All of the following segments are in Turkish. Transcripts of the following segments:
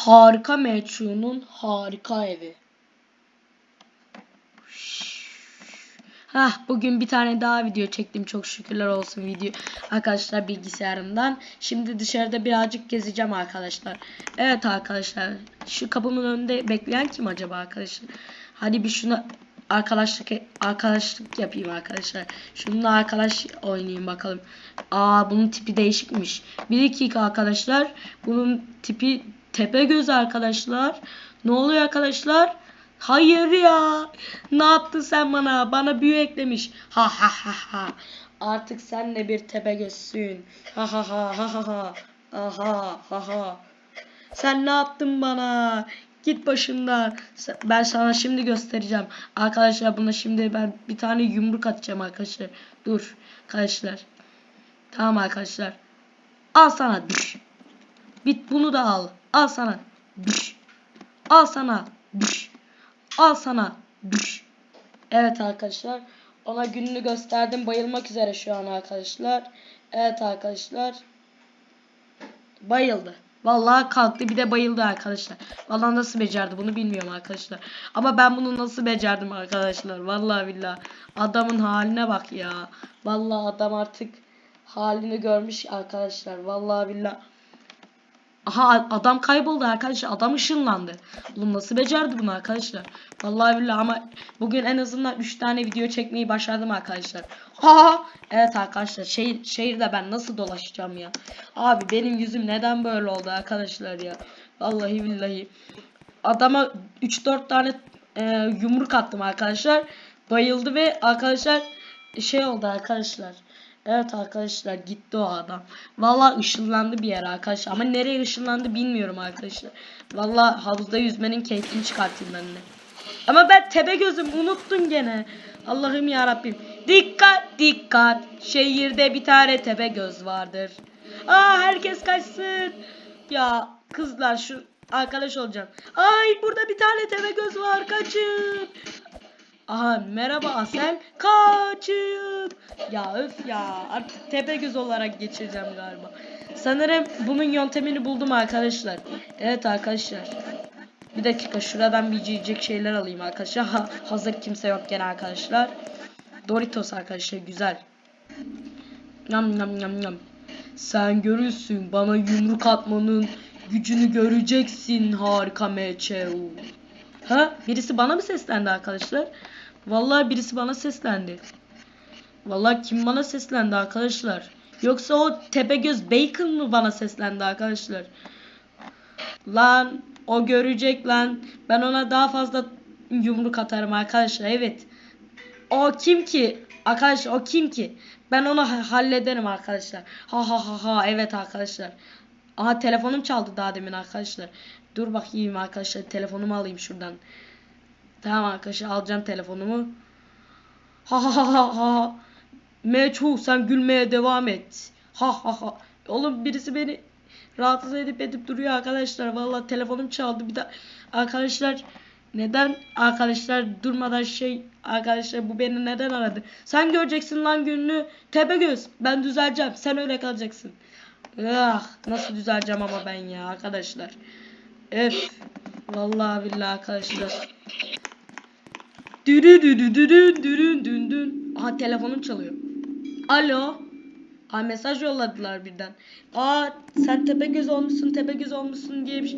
Harika Meçhu'nun harika evi. Hah bugün bir tane daha video çektim çok şükürler olsun video arkadaşlar bilgisayarımdan. Şimdi dışarıda birazcık gezeceğim arkadaşlar. Evet arkadaşlar şu kapımın önünde bekleyen kim acaba arkadaşlar? Hadi bir şuna arkadaşlık arkadaşlık yapayım arkadaşlar. Şununla arkadaş oynayayım bakalım. Aa bunun tipi değişikmiş. Bir dakika arkadaşlar. Bunun tipi tepe göz arkadaşlar. Ne oluyor arkadaşlar? Hayır ya. Ne yaptın sen bana? Bana büyü eklemiş. Ha ha ha ha. Artık sen de bir tepe gözsün. Ha ha ha ha ha ha. Aha ha ha. Sen ne yaptın bana? Git başımdan. Sen- Ben sana şimdi göstereceğim. Arkadaşlar buna şimdi ben bir tane yumruk atacağım arkadaşlar. Dur arkadaşlar. Tamam arkadaşlar. Al sana. Bit bunu da al. Al sana düş. Al sana düş. Al sana düş. Evet arkadaşlar. Ona gününü gösterdim. Bayılmak üzere şu an arkadaşlar. Evet arkadaşlar. Bayıldı. Vallahi kalktı bir de bayıldı arkadaşlar. Vallahi nasıl becerdi bunu bilmiyorum arkadaşlar. Ama ben bunu nasıl becerdim arkadaşlar. Vallahi billahi. Adamın haline bak ya. Vallahi adam artık halini görmüş arkadaşlar. Vallahi billahi. Aha adam kayboldu arkadaşlar. Adam ışınlandı. Oğlum nasıl becerdi bunu arkadaşlar? Vallahi billahi ama bugün en azından 3 tane video çekmeyi başardım arkadaşlar. Ha! Evet arkadaşlar şehir şehirde ben nasıl dolaşacağım ya? Abi benim yüzüm neden böyle oldu arkadaşlar ya? Vallahi billahi. Adama 3-4 tane e, yumruk attım arkadaşlar. Bayıldı ve arkadaşlar şey oldu arkadaşlar. Evet arkadaşlar gitti o adam. Vallahi ışınlandı bir yere arkadaşlar. Ama nereye ışınlandı bilmiyorum arkadaşlar. Vallahi havuzda yüzmenin keyfini çıkartayım ben de. Ama ben tepe gözüm unuttum gene. Allah'ım ya Rabbim. Dikkat dikkat. Şehirde bir tane tepe göz vardır. Aa herkes kaçsın. Ya kızlar şu arkadaş olacağım. Ay burada bir tane tepe göz var kaçın. Aha merhaba Asel. Kaçın. Ya öf ya. Artık Tepegöz olarak geçireceğim galiba. Sanırım bunun yöntemini buldum arkadaşlar. Evet arkadaşlar. Bir dakika şuradan bir yiyecek şeyler alayım arkadaşlar. Ha, hazır kimse yokken arkadaşlar. Doritos arkadaşlar güzel. Yam yam yam yam. Sen görürsün bana yumruk atmanın gücünü göreceksin harika MÇU. Ha birisi bana mı seslendi arkadaşlar? Vallahi birisi bana seslendi. Vallahi kim bana seslendi arkadaşlar? Yoksa o Tepegöz Bacon mı bana seslendi arkadaşlar? Lan o görecek lan. Ben ona daha fazla yumruk atarım arkadaşlar. Evet. O kim ki? Arkadaşlar o kim ki? Ben onu ha- hallederim arkadaşlar. Ha ha ha ha evet arkadaşlar. Aha telefonum çaldı daha demin arkadaşlar. Dur bakayım arkadaşlar telefonumu alayım şuradan. Tamam arkadaşlar alacağım telefonumu. Ha ha ha ha ha. Meçhu sen gülmeye devam et. Ha ha ha. Oğlum birisi beni rahatsız edip edip duruyor arkadaşlar. Vallahi telefonum çaldı bir de arkadaşlar neden arkadaşlar durmadan şey arkadaşlar bu beni neden aradı? Sen göreceksin lan gününü. Tepegöz ben düzeleceğim. Sen öyle kalacaksın. Ah nasıl düzeleceğim ama ben ya arkadaşlar. Öf. Vallahi billahi arkadaşlar. Dürü dürü dürü dürü dün dün. Aha telefonum çalıyor. Alo. Aa mesaj yolladılar birden. Aa sen Tepegöz olmuşsun Tepegöz olmuşsun diye bir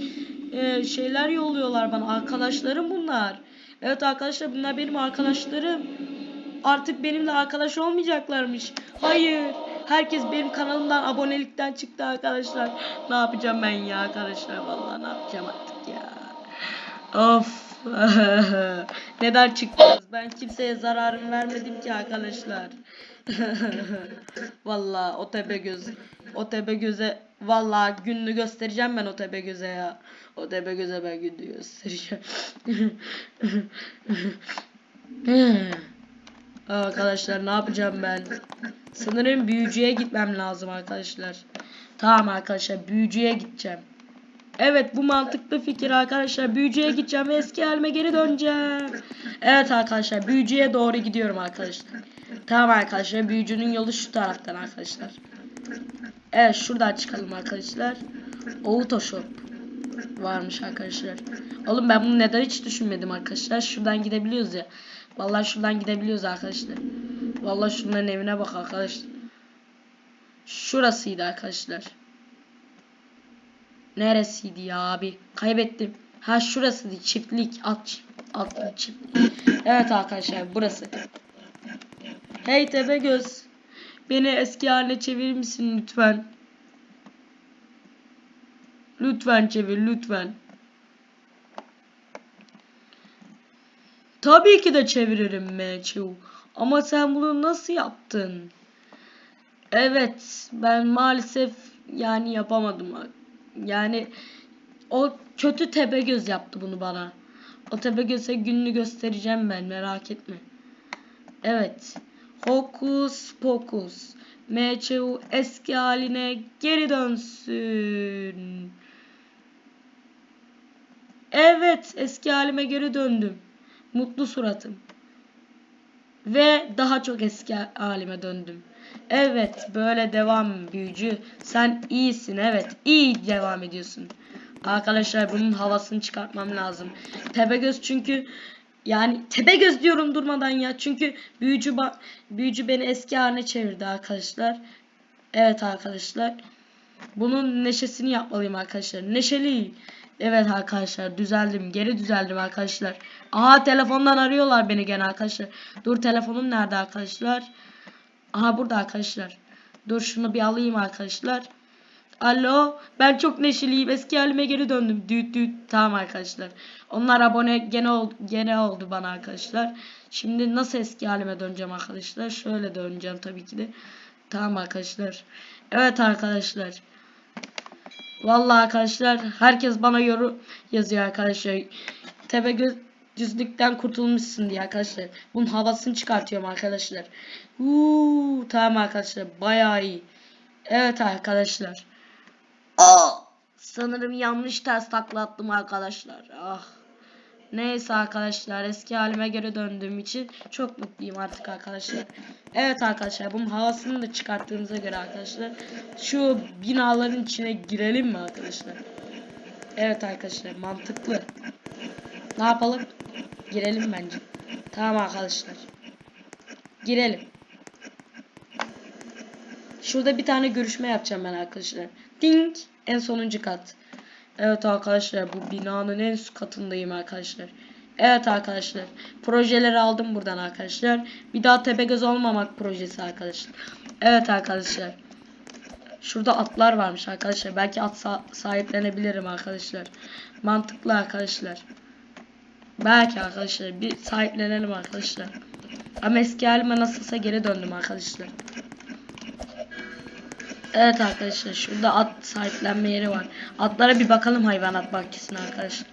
e, şeyler yolluyorlar bana. Arkadaşlarım bunlar. Evet arkadaşlar bunlar benim arkadaşlarım. Artık benimle arkadaş olmayacaklarmış. Hayır. Herkes benim kanalımdan abonelikten çıktı arkadaşlar. Ne yapacağım ben ya arkadaşlar vallahi ne yapacağım artık ya. Of. Neden çıktınız? Ben kimseye zararım vermedim ki arkadaşlar. vallahi o tepe göz. O tepe göze vallahi gününü göstereceğim ben o tepe göze ya. O tepe göze ben gününü göstereceğim. arkadaşlar ne yapacağım ben? Sanırım büyücüye gitmem lazım arkadaşlar. Tamam arkadaşlar büyücüye gideceğim. Evet bu mantıklı fikir arkadaşlar. Büyücüye gideceğim ve eski halime geri döneceğim. Evet arkadaşlar büyücüye doğru gidiyorum arkadaşlar. Tamam arkadaşlar büyücünün yolu şu taraftan arkadaşlar. Evet şuradan çıkalım arkadaşlar. Autoshop. varmış arkadaşlar. Oğlum ben bunu neden hiç düşünmedim arkadaşlar. Şuradan gidebiliyoruz ya. Vallahi şuradan gidebiliyoruz arkadaşlar. Vallahi şunların evine bak arkadaşlar. Şurasıydı arkadaşlar. Neresiydi ya abi? Kaybettim. Ha şurasıydı. Çiftlik. At, atlı çiftlik. Evet arkadaşlar burası. Hey Tepegöz. Beni eski haline çevirir misin lütfen? Lütfen çevir lütfen. Tabii ki de çeviririm Meçhu. Ama sen bunu nasıl yaptın? Evet, ben maalesef yani yapamadım. Yani o kötü Tepegöz yaptı bunu bana. O Tepegöz'e gününü göstereceğim ben merak etme. Evet. Hokus pokus. Meçhu eski haline geri dönsün. Evet, eski halime geri döndüm. Mutlu suratım. Ve daha çok eski halime döndüm. Evet, böyle devam büyücü. Sen iyisin, evet. iyi devam ediyorsun. Arkadaşlar bunun havasını çıkartmam lazım. Tepegöz çünkü yani Tepegöz diyorum durmadan ya. Çünkü büyücü büyücü beni eski haline çevirdi arkadaşlar. Evet arkadaşlar. Bunun neşesini yapmalıyım arkadaşlar. Neşeli. Evet arkadaşlar düzeldim. Geri düzeldim arkadaşlar. Aha telefondan arıyorlar beni gene arkadaşlar. Dur telefonum nerede arkadaşlar? Aha burada arkadaşlar. Dur şunu bir alayım arkadaşlar. Alo ben çok neşeliyim. Eski halime geri döndüm. Düt düt. Tamam arkadaşlar. Onlar abone gene oldu, gene oldu bana arkadaşlar. Şimdi nasıl eski halime döneceğim arkadaşlar? Şöyle döneceğim tabii ki de. Tamam arkadaşlar. Evet arkadaşlar. Vallahi arkadaşlar herkes bana yorum yazıyor arkadaşlar. Tepegöz düzlükten kurtulmuşsun diye arkadaşlar. Bunun havasını çıkartıyorum arkadaşlar. Uuu, tamam arkadaşlar bayağı iyi. Evet arkadaşlar. Aa, sanırım yanlış ters takla attım arkadaşlar. Ah. Neyse arkadaşlar eski halime geri döndüğüm için çok mutluyum artık arkadaşlar. Evet arkadaşlar bunun havasını da çıkarttığımıza göre arkadaşlar şu binaların içine girelim mi arkadaşlar? Evet arkadaşlar mantıklı. Ne yapalım? Girelim bence. Tamam arkadaşlar. Girelim. Şurada bir tane görüşme yapacağım ben arkadaşlar. Ding en sonuncu kat. Evet arkadaşlar bu binanın en üst katındayım arkadaşlar. Evet arkadaşlar. Projeleri aldım buradan arkadaşlar. Bir daha Tepegöz olmamak projesi arkadaşlar. Evet arkadaşlar. Şurada atlar varmış arkadaşlar. Belki at sa- sahiplenebilirim arkadaşlar. Mantıklı arkadaşlar. Belki arkadaşlar bir sahiplenelim arkadaşlar. Ama eski halime nasılsa geri döndüm arkadaşlar. Evet arkadaşlar şurada at sahiplenme yeri var. Atlara bir bakalım hayvanat bahçesine arkadaşlar.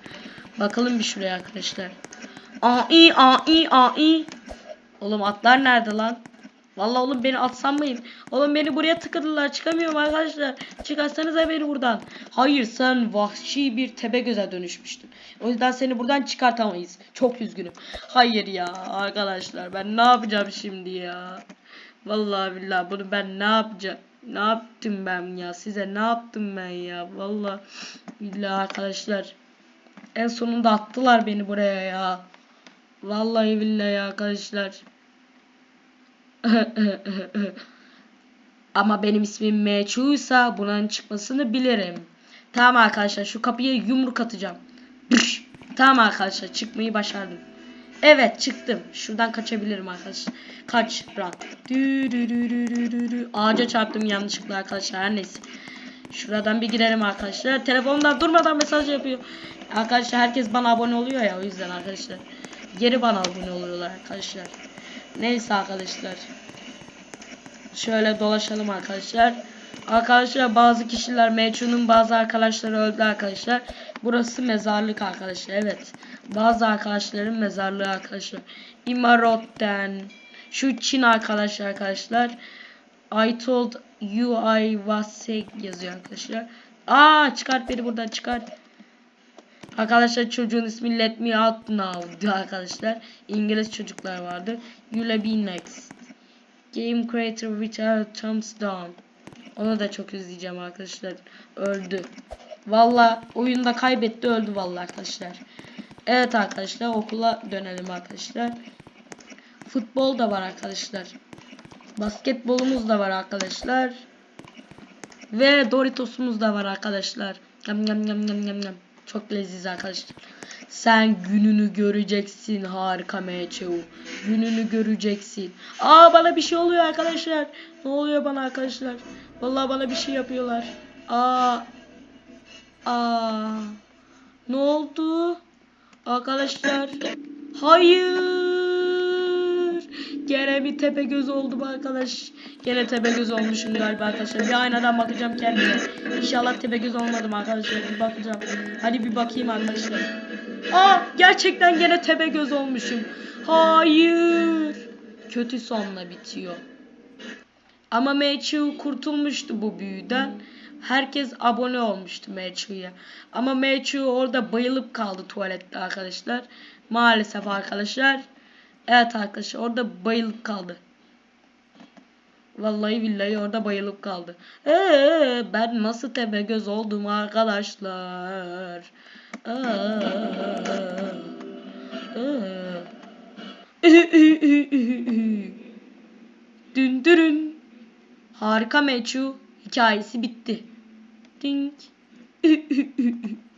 Bakalım bir şuraya arkadaşlar. Ai ai ai. Oğlum atlar nerede lan? Vallahi oğlum beni atsam mıyım? Oğlum beni buraya tıkadılar. Çıkamıyorum arkadaşlar. Çıkarsanıza beni buradan. Hayır sen vahşi bir tepegöze dönüşmüştün. O yüzden seni buradan çıkartamayız. Çok üzgünüm. Hayır ya arkadaşlar ben ne yapacağım şimdi ya? Vallahi billahi bunu ben ne yapacağım? Ne yaptım ben ya? Size ne yaptım ben ya? Vallahi billahi arkadaşlar. En sonunda attılar beni buraya ya. Vallahi billahi arkadaşlar. Ama benim ismim Meçhuysa bunun çıkmasını bilirim. Tamam arkadaşlar şu kapıya yumruk atacağım. Tamam arkadaşlar çıkmayı başardım. Evet çıktım. Şuradan kaçabilirim arkadaşlar. Kaç. Dü. Ağaca çarptım yanlışlıkla arkadaşlar. Her neyse. Şuradan bir girelim arkadaşlar. Telefondan durmadan mesaj yapıyor. Arkadaşlar herkes bana abone oluyor ya o yüzden arkadaşlar. Geri bana abone oluyorlar arkadaşlar. Neyse arkadaşlar. Şöyle dolaşalım arkadaşlar. Arkadaşlar bazı kişiler Meçhun'un bazı arkadaşları öldü arkadaşlar. Burası mezarlık arkadaşlar. Evet. Bazı arkadaşların mezarlığı arkadaşlar. Imarotten. Şu Çin arkadaşlar arkadaşlar. I told you I was sick yazıyor arkadaşlar. Aa çıkart beni buradan çıkart. Arkadaşlar çocuğun ismi Let Me Out Now diyor arkadaşlar. İngiliz çocuklar vardı. You'll be next. Game Creator Without Thumbs Down. Onu da çok izleyeceğim arkadaşlar. Öldü. Valla oyunda kaybetti öldü vallahi arkadaşlar. Evet arkadaşlar okula dönelim arkadaşlar. Futbol da var arkadaşlar. Basketbolumuz da var arkadaşlar. Ve Doritos'umuz da var arkadaşlar. Yam yam yam yam yam yam. Çok leziz arkadaşlar. Sen gününü göreceksin harika MCU. Gününü göreceksin. Aa bana bir şey oluyor arkadaşlar. Ne oluyor bana arkadaşlar? Vallahi bana bir şey yapıyorlar. Aa. Aa. Ne oldu? Arkadaşlar. Hayır. Gene bir tepe göz oldum arkadaş. Gene tepe göz olmuşum galiba arkadaşlar. Bir aynadan bakacağım kendime. İnşallah tepe göz olmadım arkadaşlar. Bir bakacağım. Hadi bir bakayım arkadaşlar. Aa gerçekten gene tepe göz olmuşum. Hayır. Kötü sonla bitiyor. Ama Mechu kurtulmuştu bu büyüden. Herkes abone olmuştu Mechu'ya. Ama Mechu orada bayılıp kaldı tuvalette arkadaşlar. Maalesef arkadaşlar. Evet arkadaşlar orada bayılıp kaldı. Vallahi billahi orada bayılıp kaldı. Ee, ben nasıl tepe göz oldum arkadaşlar. Aa, aa. Dündürün. Harika Mechu hikayesi bitti. Ding.